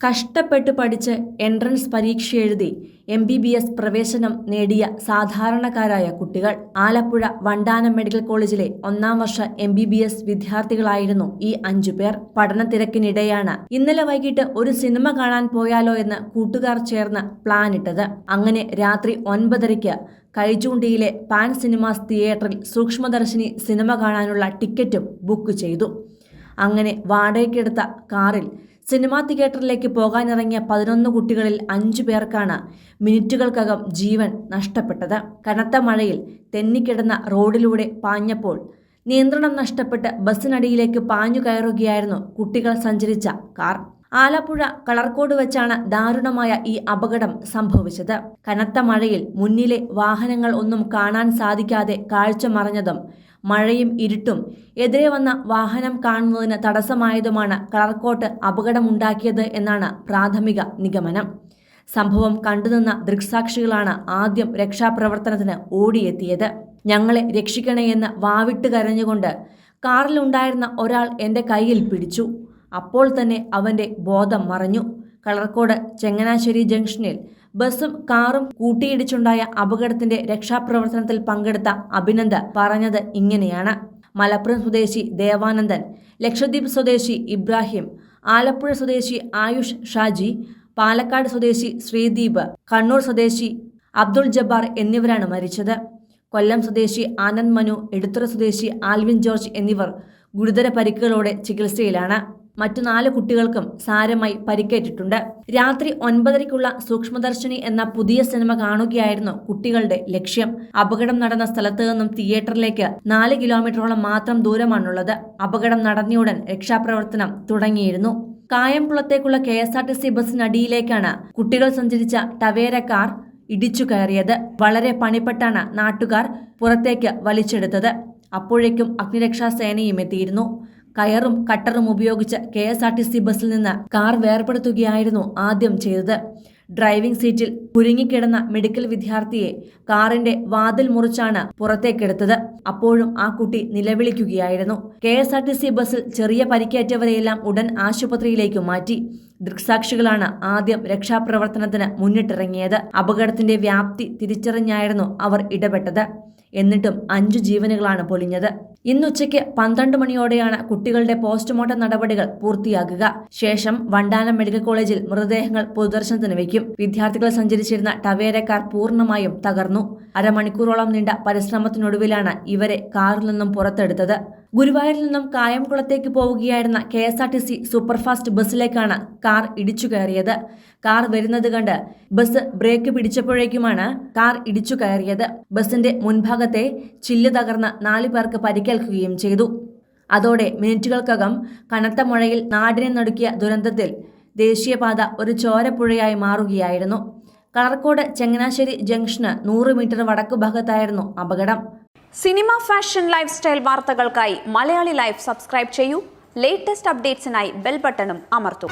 കഷ്ടപ്പെട്ട് പഠിച്ച് എൻട്രൻസ് പരീക്ഷ എഴുതി എം ബി ബി എസ് പ്രവേശനം നേടിയ സാധാരണക്കാരായ കുട്ടികൾ ആലപ്പുഴ വണ്ടാനം മെഡിക്കൽ കോളേജിലെ ഒന്നാം വർഷ എം ബി ബി എസ് വിദ്യാർത്ഥികളായിരുന്നു ഈ അഞ്ചു പേർ. പഠന തിരക്കിനിടെയാണ് ഇന്നലെ വൈകിട്ട് ഒരു സിനിമ കാണാൻ പോയാലോ എന്ന് കൂട്ടുകാർ ചേർന്ന് പ്ലാൻ ഇട്ടത്. അങ്ങനെ രാത്രി ഒൻപതരയ്ക്ക് കൈചൂണ്ടിയിലെ പാൻ സിനിമാസ് തിയേറ്ററിൽ സൂക്ഷ്മദർശിനി സിനിമ കാണാനുള്ള ടിക്കറ്റും ബുക്ക് ചെയ്തു. അങ്ങനെ വാടകയ്ക്കെടുത്ത കാറിൽ സിനിമാ തിയേറ്ററിലേക്ക് പോകാനിറങ്ങിയ പതിനൊന്ന് കുട്ടികളിൽ അഞ്ചു പേർക്കാണ് മിനിറ്റുകൾക്കകം ജീവൻ നഷ്ടപ്പെട്ടത്. കനത്ത മഴയിൽ തെന്നിക്കിടന്ന റോഡിലൂടെ പാഞ്ഞപ്പോൾ നിയന്ത്രണം നഷ്ടപ്പെട്ട് ബസ്സിനടിയിലേക്ക് പാഞ്ഞു കയറുകയായിരുന്നു കുട്ടികൾ സഞ്ചരിച്ച കാർ. ആലപ്പുഴ കളർക്കോട് വെച്ചാണ് ദാരുണമായ ഈ അപകടം സംഭവിച്ചത്. കനത്ത മഴയിൽ മുന്നിലെ വാഹനങ്ങൾ ഒന്നും കാണാൻ സാധിക്കാതെ കാഴ്ച മറഞ്ഞതും മഴയും ഇരുട്ടും. എതിരെ വന്ന വാഹനം കാണുന്നതിന് തടസ്സമായതുമാണ് കളർക്കോട്ട് അപകടമുണ്ടാക്കിയത് എന്നാണ് പ്രാഥമിക നിഗമനം. സംഭവം കണ്ടുനിന്ന ദൃക്സാക്ഷികളാണ് ആദ്യം രക്ഷാപ്രവർത്തനത്തിന് ഓടിയെത്തിയത്. ഞങ്ങളെ രക്ഷിക്കണേ എന്ന് വാവിട്ട് കരഞ്ഞുകൊണ്ട് കാറിലുണ്ടായിരുന്ന ഒരാൾ എന്റെ കയ്യിൽ പിടിച്ചു. അപ്പോൾ തന്നെ അവന്റെ ബോധം മറഞ്ഞു. കളർക്കോട് ചെങ്ങനാശ്ശേരി ജംഗ്ഷനിൽ ബസ്സും കാറും കൂട്ടിയിടിച്ചുണ്ടായ അപകടത്തിന്റെ രക്ഷാപ്രവർത്തനത്തിൽ പങ്കെടുത്ത അഭിനന്ദ് പറഞ്ഞത് ഇങ്ങനെയാണ്. മലപ്പുറം സ്വദേശി ദേവാനന്ദൻ ലക്ഷദ്വീപ് സ്വദേശി ഇബ്രാഹിം ആലപ്പുഴ സ്വദേശി ആയുഷ് ഷാജി പാലക്കാട് സ്വദേശി ശ്രീദീപ് കണ്ണൂർ സ്വദേശി അബ്ദുൾ ജബ്ബാർ എന്നിവരാണ് മരിച്ചത്. കൊല്ലം സ്വദേശി ആനന്ദ് മനു എടുത്തുറ സ്വദേശി ആൽവിൻ ജോർജ് എന്നിവർ ഗുരുതര പരിക്കുകളോടെ ചികിത്സയിലാണ്. മറ്റു നാല് കുട്ടികൾക്കും സാരമായി പരിക്കേറ്റിട്ടുണ്ട്. രാത്രി ഒൻപതരയ്ക്കുള്ള സൂക്ഷ്മദർശിനി എന്ന പുതിയ സിനിമ കാണുകയായിരുന്നു കുട്ടികളുടെ ലക്ഷ്യം. അപകടം നടന്ന സ്ഥലത്ത് നിന്നും തിയേറ്ററിലേക്ക് നാല് കിലോമീറ്ററോളം മാത്രം ദൂരമാണുള്ളത്. അപകടം നടന്നയുടൻ രക്ഷാപ്രവർത്തനം തുടങ്ങിയിരുന്നു. കായംകുളത്തേക്കുള്ള K S R T C ബസ്സിനടിയിലേക്കാണ് കുട്ടികൾ സഞ്ചരിച്ച ടവേര കാർ ഇടിച്ചു കയറിയത്. വളരെ പണിപ്പെട്ടാണ് നാട്ടുകാർ പുറത്തേക്ക് വലിച്ചെടുത്തത്. അപ്പോഴേക്കും അഗ്നിരക്ഷാ സേനയും എത്തിയിരുന്നു. കയറും കട്ടറും ഉപയോഗിച്ച് K S R T C ബസ്സിൽ നിന്ന് കാർ വേർപെടുത്തുകയായിരുന്നു ആദ്യം ചെയ്തത്. ഡ്രൈവിംഗ് സീറ്റിൽ കുരുങ്ങിക്കിടന്ന മെഡിക്കൽ വിദ്യാർത്ഥിയെ കാറിന്റെ വാതിൽ മുറിച്ചാണ് പുറത്തേക്കെടുത്തത്. അപ്പോഴും ആ കുട്ടി നിലവിളിക്കുകയായിരുന്നു. K S R T C ബസ്സിൽ ചെറിയ പരിക്കേറ്റവരെയെല്ലാം ഉടൻ ആശുപത്രിയിലേക്ക് മാറ്റി. ദൃക്സാക്ഷികളാണ് ആദ്യം രക്ഷാപ്രവർത്തനത്തിന് മുന്നിട്ടിറങ്ങിയത്. അപകടത്തിന്റെ വ്യാപ്തി തിരിച്ചറിഞ്ഞായിരുന്നു അവർ ഇടപെട്ടത്. എന്നിട്ടും അഞ്ചു ജീവനുകളാണ് പൊലിഞ്ഞത്. ഇന്നുച്ചയ്ക്ക് പന്ത്രണ്ട് മണിയോടെയാണ് കുട്ടികളുടെ പോസ്റ്റ്മോർട്ടം നടപടികൾ പൂർത്തിയാകുക. ശേഷം വണ്ടാനം മെഡിക്കൽ കോളേജിൽ മൃതദേഹങ്ങൾ പൊതുദർശനത്തിന് വയ്ക്കും. വിദ്യാർത്ഥികൾ സഞ്ചരിച്ചിരുന്ന ടവേരക്കാർ പൂർണമായും തകർന്നു. അരമണിക്കൂറോളം നീണ്ട പരിശ്രമത്തിനൊടുവിലാണ് ഇവരെ കാറിൽ നിന്നും പുറത്തെടുത്തത്. ഗുരുവായൂരിൽ നിന്നും കായംകുളത്തേക്ക് പോവുകയായിരുന്ന K S R T C superfast ബസ്സിലേക്കാണ് car ഇടിച്ചു കയറിയത് കാർ വരുന്നത് കണ്ട് ബസ് ബ്രേക്ക് പിടിച്ചപ്പോഴേക്കുമാണ് കാർ ഇടിച്ചു കയറിയത് ബസിന്റെ മുൻഭാഗത്തെ ചില്ല് തകർന്ന് നാലു പേർക്ക് പരിക്കേൽക്കുകയും ചെയ്തു. അതോടെ മിനിറ്റുകൾക്കകം കനത്ത മഴയിൽ നാടിനെ നടുക്കിയ ദുരന്തത്തിൽ ദേശീയപാത ഒരു ചോരപ്പുഴയായി മാറുകയായിരുന്നു. കളർക്കോട് ചങ്ങനാശ്ശേരി ജംഗ്ഷന് നൂറ് മീറ്റർ വടക്കു ഭാഗത്തായിരുന്നു അപകടം. സിനിമ ഫാഷൻ ലൈഫ് സ്റ്റൈൽ വാർത്തകൾക്കായി മലയാളി ലൈഫ് സബ്സ്ക്രൈബ് ചെയ്യൂ. ലേറ്റസ്റ്റ് അപ്ഡേറ്റ്സിനായി ബെൽ ബട്ടണും അമർത്തും.